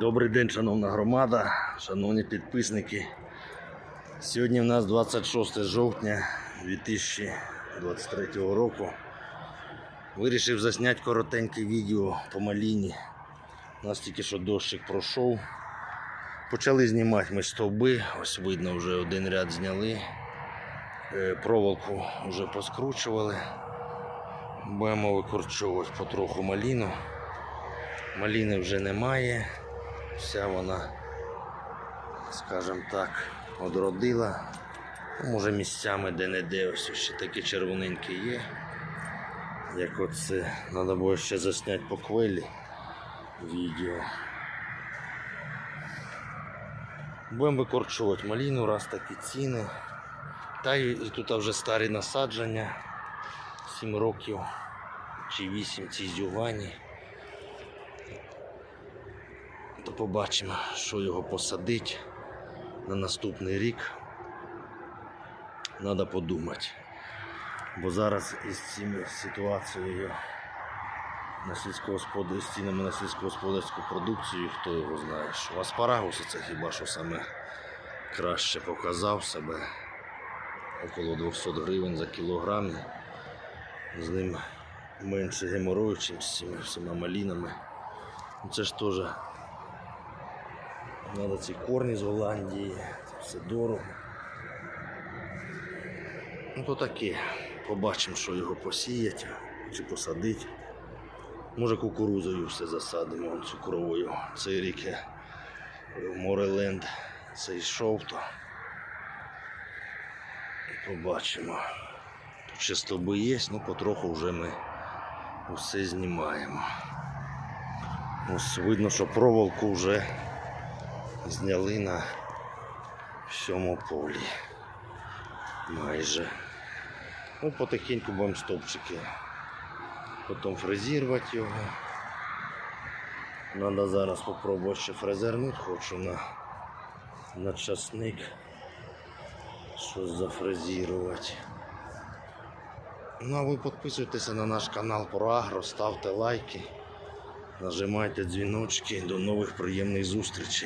Добрий день, шановна громада, шановні підписники. Сьогодні в нас 26 жовтня 2023 року. Вирішив засняти коротеньке відео по маліні. У нас тільки що дощик пройшов. Почали знімати ми стовби, ось видно, вже один ряд зняли. Е, Проволоку вже поскручували. Будемо викорчовувати потроху маліну. Маліни вже немає. Вся вона, скажімо так, одродила. Може місцями де-не-де ось ще такі червоненькі є. Як оце. Треба буде ще засняти по квелі відео. Будемо викорчувати маліну, раз такі ціни. Та і, тут вже старі насадження. 7 років чи 8 ці зюгані. То побачимо, що його посадить на наступний рік. Треба подумати. Бо зараз із цією ситуацією на з цінами на сільськогосподарську продукцію, хто його знає, що аспарагус це хіба що саме краще показав себе около 200 гривень за кілограм. З ним менше геморою, ніж з цими всіма малінами. Це ж теж Надо ці корні з Голландії, все дорого. Ну то таке. Побачимо, що його посіять чи посадить. Може кукурузою все засадимо цукровою. Цей рік я Мореленд цей йшов то. Побачимо. Тут ще стовби є, ну потроху вже ми усе знімаємо. Ось видно, що проволоку вже зняли на всьому полі. Майже. Ну, потихеньку будемо стовпчики. Потім фрезерувати його. Надо зараз спробувати ще фрезернути, хочу на, на часник щось зафрезерувати. Ну а ви підписуйтеся на наш канал про Агро, ставте лайки, нажимайте дзвіночки. До нових приємних зустрічей.